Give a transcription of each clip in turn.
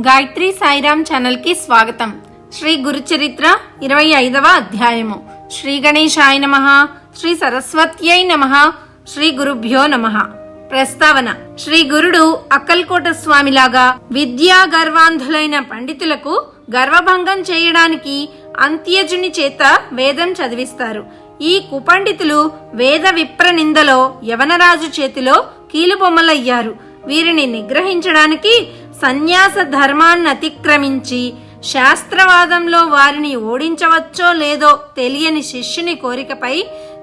గాయత్రి సాయిరామ్ ఛానల్కి స్వాగతం. శ్రీ గురుచరిత్ర ఇరవై ఐదవ అధ్యాయము. శ్రీ గణేశాయ నమ. శ్రీ సరస్వత్యై నమ. శ్రీ గురుభ్యో నమ. ప్రస్తావన. శ్రీ గురుడు అక్కల్కోట స్వామిలాగా విద్యా గర్వాంధులైన పండితులకు గర్వభంగం చేయడానికి అంత్యజుని చేత వేదం చదివిస్తారు. ఈ కుపండితులు వేద విప్ర నిందలో యవనరాజు చేతిలో కీలుబొమ్మలయ్యారు. వీరిని నిగ్రహించడానికి సన్యాస ధర్మాన్ని అతిక్రమించి శాస్త్రవాదంలో వారిని ఓడించవచ్చో లేదో తెలియని శిష్యుని కోరికపై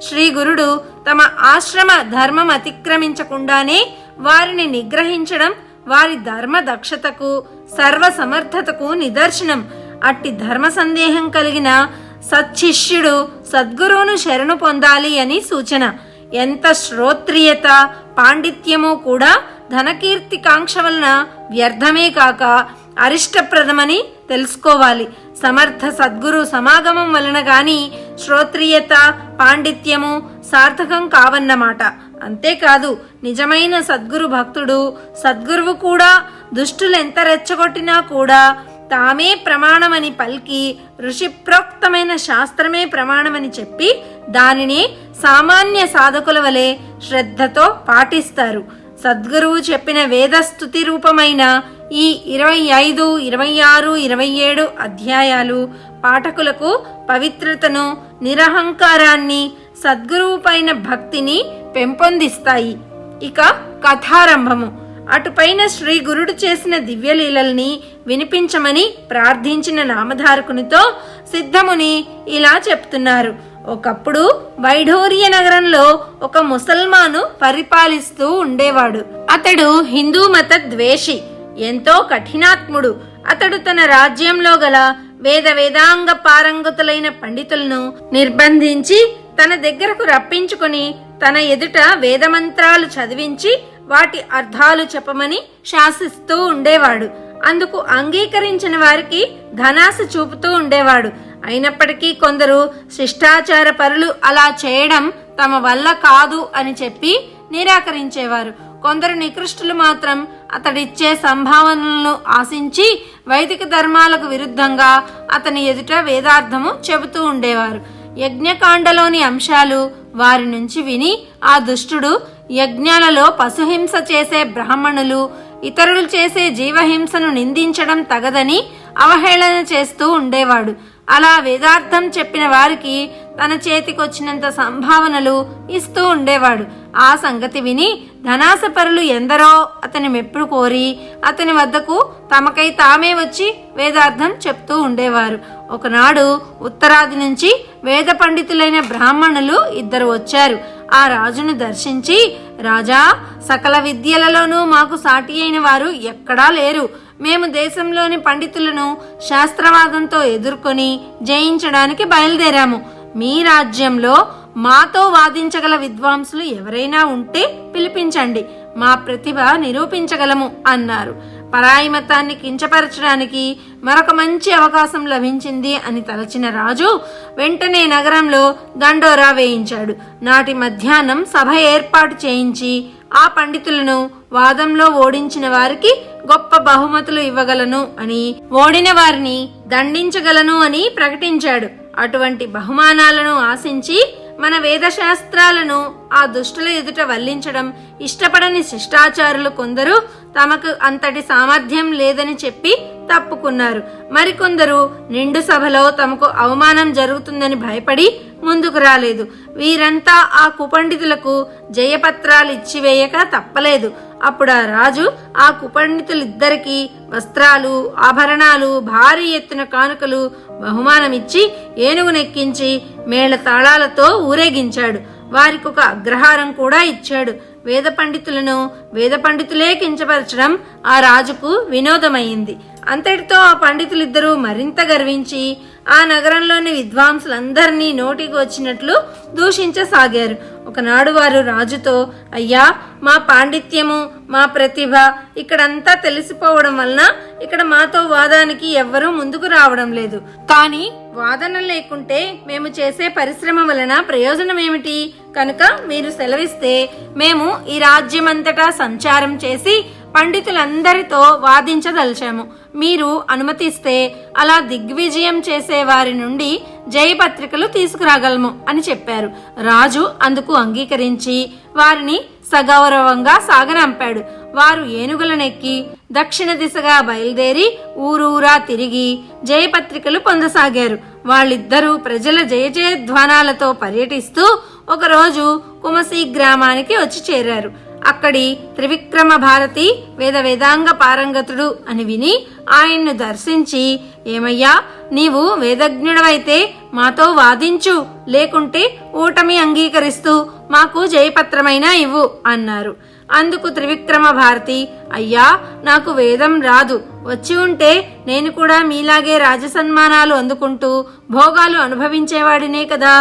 శ్రీ గురుడు తమ ఆశ్రమ ధర్మం అతిక్రమించకుండానే వారిని నిగ్రహించడం వారి ధర్మ దక్షతకు సర్వ సమర్థతకు నిదర్శనం. అట్టి ధర్మ సందేహం కలిగిన సత్శిష్యుడు సద్గురువును శరణు పొందాలి అని సూచన. ఎంత శ్రోత్రియత పాండిత్యమో కూడా ధనకీర్తి కాంక్ష వలన వ్యర్థమే కాక అరిష్టప్రదమని తెలుసుకోవాలి. సమర్థ సద్గురు సమాగమం వలన గాని శ్రోత్రియత పాండిత్యము సార్థకం కావన్నమాట. అంతేకాదు నిజమైన సద్గురు భక్తుడు సద్గురువు కూడా దుష్టులు ఎంత రెచ్చగొట్టినా కూడా తామే ప్రమాణమని పలికి ఋషి ప్రోక్తమైన శాస్త్రమే ప్రమాణమని చెప్పి దానిని సామాన్య సాధకుల వలె శ్రద్ధతో పాటిస్తారు. సద్గురువు చెప్పిన వేదస్థుతి రూపమైన ఈ ఇరవై ఐదు ఇరవై ఆరు ఇరవై ఏడు అధ్యాయాలు పాఠకులకు పవిత్రతను నిరహంకారాన్ని సద్గురువు పైన భక్తిని పెంపొందిస్తాయి. ఇక కథారంభము. అటుపైన శ్రీ గురుడు చేసిన దివ్యలీలల్ని వినిపించమని ప్రార్థించిన నామధారకునితో సిద్ధముని ఇలా చెప్తున్నారు. ఒకప్పుడు వైఢూర్య నగరంలో ఒక ముసల్మాను పరిపాలిస్తూ ఉండేవాడు. అతడు హిందూ మత ద్వేషి ఎంతో కఠినాత్ముడు. అతడు తన రాజ్యంలో గల వేద వేదాంగ పారంగతులైన పండితులను నిర్బంధించి తన దగ్గరకు రప్పించుకొని తన ఎదుట వేదమంత్రాలు చదివించి వాటి అర్థాలు చెప్పమని శాసిస్తూ ఉండేవాడు. అందుకు అంగీకరించిన వారికి ఘనాశ చూపుతూ ఉండేవాడు. అయినప్పటికీ కొందరు శిష్టాచార పరులు అలా చేయడం తమ వల్ల కాదు అని చెప్పి నిరాకరించేవారు. కొందరు నికృష్టులు మాత్రం అతడిచ్చే సంభావనలను ఆశించి వైదిక ధర్మాలకు విరుద్ధంగా అతని ఎదుట వేదార్థము చెబుతూ ఉండేవారు. యజ్ఞకాండలోని అంశాలు వారి నుంచి విని ఆ దుష్టుడు యజ్ఞాలలో పశుహింస చేసే బ్రాహ్మణులు ఇతరులు చేసే జీవహింసను నిందించడం తగదని అవహేళన చేస్తూ ఉండేవాడు. అలా వేదార్థం చెప్పిన వారికి తన చేతికొచ్చినంత సంభావనలు ఇస్తూ ఉండేవాడు. ఆ సంగతి విని ధనాసపరులు ఎందరో అతని మెప్పుడు కోరి అతని వద్దకు తమకై తామే వచ్చి వేదార్థం చెప్తూ ఉండేవారు. ఒకనాడు ఉత్తరాది నుంచి వేద పండితులైన బ్రాహ్మణులు ఇద్దరు వచ్చారు. ఆ రాజును దర్శించి రాజా సకల విద్యలలోనూ మాకు సాటి అయిన వారు ఎక్కడా లేరు. మేము దేశంలోని పండితులను శాస్త్రవాదంతో ఎదుర్కొని జయించడానికి బయలుదేరాము. మీ రాజ్యంలో మాతో వాదించగల విద్వాంసులు ఎవరైనా ఉంటే పిలిపించండి. మా ప్రతిభ నిరూపించగలము అన్నారు. పరాయి మతాన్ని కించపరచడానికి మరొక మంచి అవకాశం లభించింది అని తలచిన రాజు వెంటనే నగరంలో దండోరా వేయించాడు. నాటి మధ్యాహ్నం సభ ఏర్పాటు చేయించి ఆ పండితులను వాదంలో ఓడించిన వారికి గొప్ప బహుమతులు ఇవ్వగలను అని ఓడిన వారిని దండించగలను అని ప్రకటించాడు. అటువంటి బహుమానాలను ఆశించి మన వేదశాస్త్రాలను ఆ దుష్టుల ఎదుట వల్లించడం ఇష్టపడని శిష్టాచారులు కొందరు తమకు అంతటి సామర్థ్యం లేదని చెప్పి తప్పుకున్నారు. మరికొందరు నిండు సభలో తమకు అవమానం జరుగుతుందని భయపడి ముందుకు రాలేదు. వీరంతా ఆ కుపండితులకు జయపత్రాలు ఇచ్చివేయక తప్పలేదు. అప్పుడు ఆ రాజు ఆ కుపండితులిద్దరికీ వస్త్రాలు ఆభరణాలు భారీ ఎత్తున కానుకలు బహుమానమిచ్చి ఏనుగునెక్కించి మేళ తాళాలతో ఊరేగించాడు. వారికి ఒక అగ్రహారం కూడా ఇచ్చాడు. వేద పండితులను వేద పండితులే కించపరచడం ఆ రాజుకు వినోదమైంది అంతటితో ఆ పండితులిద్దరూ మరింత గర్వించి ఆ నగరంలోని విద్వాంసులందరినీ నోటికి వచ్చినట్లు దూషించసాగారు. ఒకనాడు వారు రాజుతో అయ్యా మా పాండిత్యము మా ప్రతిభ ఇక్కడంతా తెలిసిపోవడం వలన ఇక్కడ మాతో వాదానికి ఎవ్వరూ ముందుకు రావడం లేదు. కానీ వాదన లేకుంటే మేము చేసే పరిశ్రమ వలన ప్రయోజనం ఏమిటి కనుక మీరు సెలవిస్తే మేము ఈ రాజ్యమంతటా సంచారం చేసి పండితులందరితో వాదించదలిచాము. మీరు అనుమతిస్తే అలా దిగ్విజయం చేసే వారి నుండి జయపత్రికలు తీసుకురాగలము అని చెప్పారు. రాజు అందుకు అంగీకరించి వారిని సగౌరవంగా సాగనంపాడు. వారు ఏనుగులనెక్కి దక్షిణ దిశగా బయలుదేరి ఊరూరా తిరిగి జయపత్రికలు పొందసాగారు. వాళ్ళిద్దరూ ప్రజల జయజయధ్వానాలతో పర్యటిస్తూ ఒకరోజు కుమసి గ్రామానికి వచ్చి చేరారు. అక్కడి త్రివిక్రమ భారతి వేద వేదాంగ పారంగతుడు అని విని ఆయన్ను దర్శించి ఏమయ్యా నీవు వేదజ్ఞుడవైతే మాతో వాదించు లేకుంటే ఓటమి అంగీకరిస్తూ మాకు జయపత్రమైనా ఇవ్వు అన్నారు. అందుకు త్రివిక్రమ భారతి అయ్యా నాకు వేదం రాదు. వచ్చి ఉంటే నేను కూడా మీలాగే రాజసన్మానాలు అందుకుంటూ భోగాలు అనుభవించేవాడినే కదా.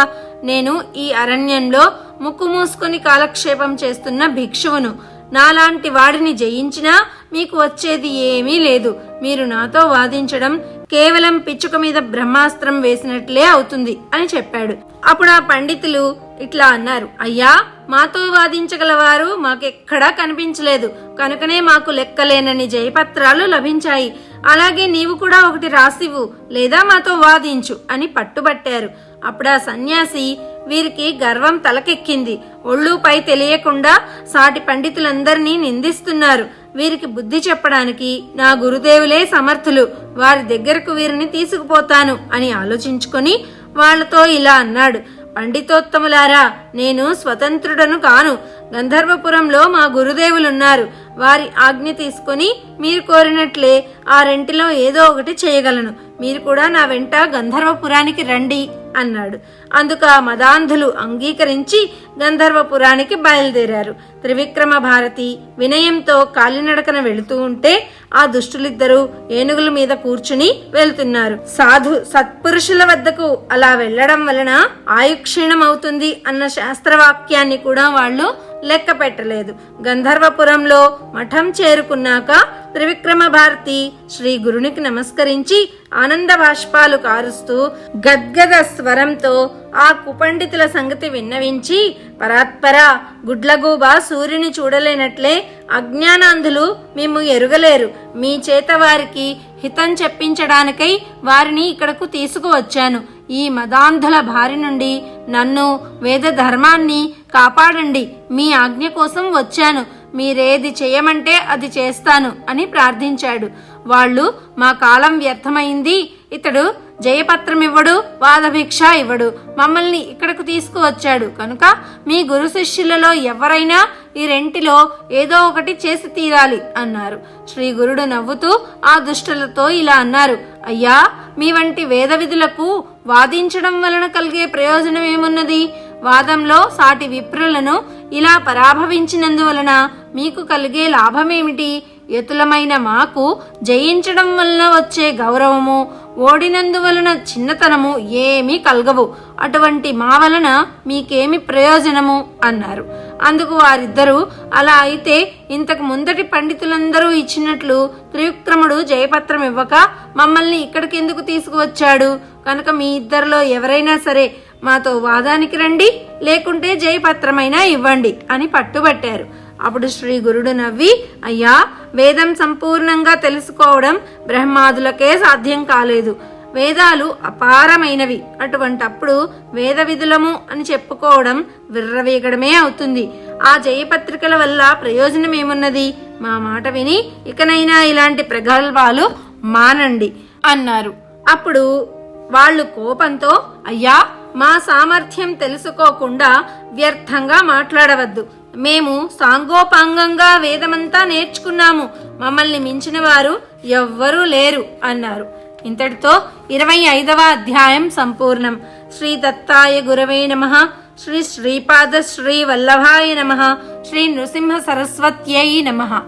నేను ఈ అరణ్యంలో ముక్కు మూసుకొని కాలక్షేపం చేస్తున్న భిక్షువును. నాలాంటి వాడిని జయించినా మీకు వచ్చేది ఏమీ లేదు. మీరు నాతో వాదించడం కేవలం పిచ్చుక మీద బ్రహ్మాస్త్రం వేసినట్లే అవుతుంది అని చెప్పాడు. అప్పుడు ఆ పండితులు ఇట్లా అన్నారు. అయ్యా మాతో వాదించగలవారు మాకెక్కడా కనిపించలేదు. కనుకనే మాకు లెక్కలేనని జయపత్రాలు లభించాయి. అలాగే నీవు కూడా ఒకటి రాసివ్వు లేదా మాతో వాదించు అని పట్టుబట్టారు. అప్పుడు ఆ సన్యాసి వీరికి గర్వం తలకెక్కింది. ఒళ్ళుపై తెలియకుండా సాటి పండితులందరినీ నిందిస్తున్నారు. వీరికి బుద్ధి చెప్పడానికి నా గురుదేవులే సమర్థులు. వారి దగ్గరకు వీరిని తీసుకుపోతాను అని ఆలోచించుకొని వాళ్ళతో ఇలా అన్నాడు. పండితోత్తములారా నేను స్వతంత్రుడను కాను. గంధర్వపురంలో మా గురుదేవులున్నారు. వారి ఆజ్ఞ తీసుకొని మీరు కోరినట్లే ఆ రెంటిలో ఏదో ఒకటి చేయగలను. మీరు కూడా నా వెంట గంధర్వపురానికి రండి. అన్నాడు. అందుకు ఆ మదాంధులు అంగీకరించి గంధర్వపురానికి బయలుదేరారు. త్రివిక్రమ భారతి వినయంతో కాలినడకన వెళుతూ ఉంటే ఆ దుష్టులిద్దరూ ఏనుగుల మీద కూర్చుని వెళ్తున్నారు. సాధు సత్పురుషుల వద్దకు అలా వెళ్ళడం వలన ఆయుక్షీణం అవుతుంది అన్న శాస్త్రవాక్యాన్ని కూడా వాళ్ళు లెక్క పెట్టలేదు. గంధర్వపురంలో మఠం చేరుకున్నాక త్రివిక్రమ భారతి శ్రీ గురునికి నమస్కరించి ఆనంద బాష్పాలు కారుస్తూ గద్గద స్వరంతో ఆ కుపండితుల సంగతి విన్నవించి పరాత్పర గుడ్లగూబ సూర్యుని చూడలేనట్లే అజ్ఞానాంధులు మేము ఎరుగలేరు. మీ చేత వారికి హితం చెప్పించడానికై వారిని ఇక్కడకు తీసుకువచ్చాను. ఈ మదాంధుల బారి నుండి నన్ను వేద ధర్మాన్ని కాపాడండి. మీ ఆజ్ఞ కోసం వచ్చాను. మీరేది చేయమంటే అది చేస్తాను అని ప్రార్థించాడు. వాళ్ళు మా కాలం వ్యర్థమైంది. ఇతడు జయపత్రం ఇవ్వడు వాదభిక్ష ఇవ్వడు. మమ్మల్ని ఇక్కడకు తీసుకువచ్చాడు. కనుక మీ గురు శిష్యులలో ఎవరైనా ఈ రెంటిలో ఏదో ఒకటి చేసి తీరాలి అన్నారు. శ్రీ గురుడు నవ్వుతూ ఆ దుష్టులతో ఇలా అన్నారు. అయ్యా మీ వంటి వేద విధులకు వాదించడం వలన కలిగే ప్రయోజనం ఏమున్నది? వాదంలో సాటి విప్రులను ఇలా పరాభవించినందువలన మీకు కలిగే లాభమేమిటి? ఎతులమైన మాకు జయించడం వలన వచ్చే గౌరవము ఓడినందువలన చిన్నతనము ఏమీ కలగవు. అటువంటి మా వలన మీకేమి ప్రయోజనము? అన్నారు. అందుకు వారిద్దరూ అలా అయితే ఇంతకు ముందటి పండితులందరూ ఇచ్చినట్లు త్రివిక్రముడు జయపత్రం ఇవ్వక మమ్మల్ని ఇక్కడికి ఎందుకు తీసుకువచ్చాడు? కనుక మీ ఇద్దరిలో ఎవరైనా సరే మాతో వాదానికి రండి లేకుంటే జయపత్రమైనా ఇవ్వండి అని పట్టుబట్టారు. అప్పుడు శ్రీ గురుడు నవ్వి అయ్యా వేదం సంపూర్ణంగా తెలుసుకోవడం బ్రహ్మాదులకే సాధ్యం కాలేదు. వేదాలు అపారమైనవి. అటువంటప్పుడు వేద విధులము అని చెప్పుకోవడం విర్రవీగడమే అవుతుంది. ఆ జయపత్రికల వల్ల ప్రయోజనం ఏమున్నది? మా మాట విని ఇకనైనా ఇలాంటి ప్రగల్భాలు మానండి అన్నారు. అప్పుడు వాళ్ళు కోపంతో అయ్యా మా సామర్థ్యం తెలుసుకోకుండా వ్యర్థంగా మాట్లాడవద్దు. మేము సాంగోపాంగంగా వేదమంతా నేర్చుకున్నాము. మమ్మల్ని మించిన వారు ఎవ్వరూ లేరు అన్నారు. ఇంతటితో ఇరవై ఐదవ అధ్యాయం సంపూర్ణం. శ్రీ దత్తాయ గురవే నమ. శ్రీ శ్రీపాద శ్రీ వల్లభాయ నమ. శ్రీ నృసింహ సరస్వత్యై నమ.